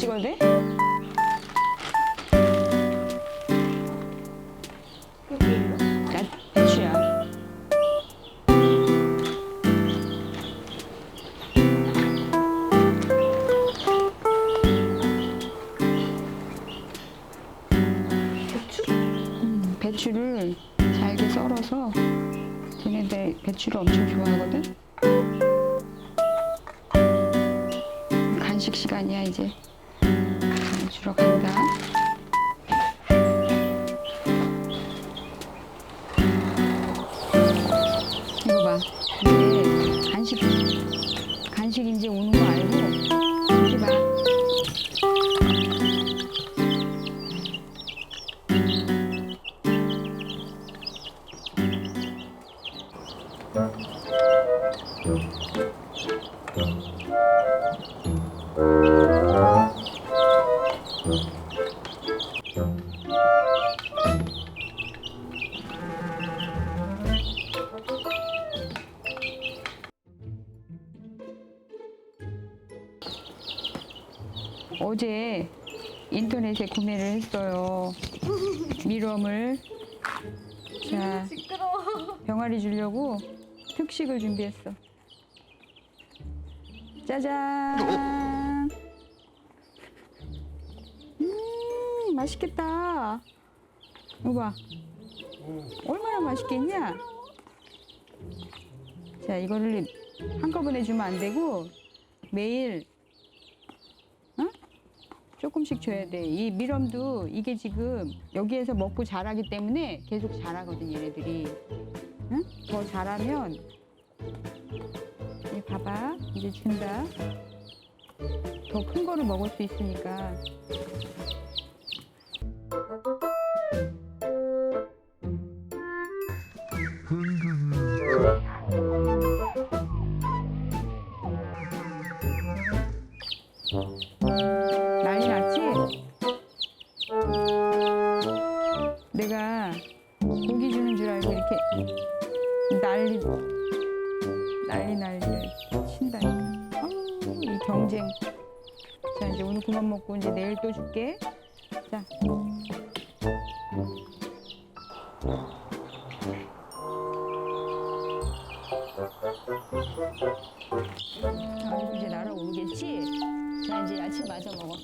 찍어야 돼? 배추? 음, 배추를 잘게 썰어서 걔네들 배추를 엄청 좋아하거든? 간식 시간이야 이제 주러 간다. 이거 봐. 이제 간식 간식 이제 오는 거 알고 이렇게 봐. 어제 인터넷에 구매를 했어요. 미럼을. 자, 병아리 주려고 특식을 준비했어. 짜잔. 맛있겠다. 이거 봐. 얼마나 맛있겠냐? 자, 이거를 한꺼번에 주면 안 되고 매일 어? 조금씩 줘야 돼. 이 미럼도 이게 지금 여기에서 먹고 자라기 때문에 계속 자라거든 얘네들이. 응? 더 자라면 이 봐봐 이제 준다. 더 큰 거를 먹을 수 있으니까. 난리 났지? 내가 고기 주는 줄 알고 이렇게 난리 난리 난리를 친다니까. 아우, 이 경쟁. 자, 이제 오늘 그만 먹고 이제 내일 또 줄게. 자. 아, 자 이제 날아오르겠지? 자, 이제 야채 마저 먹어.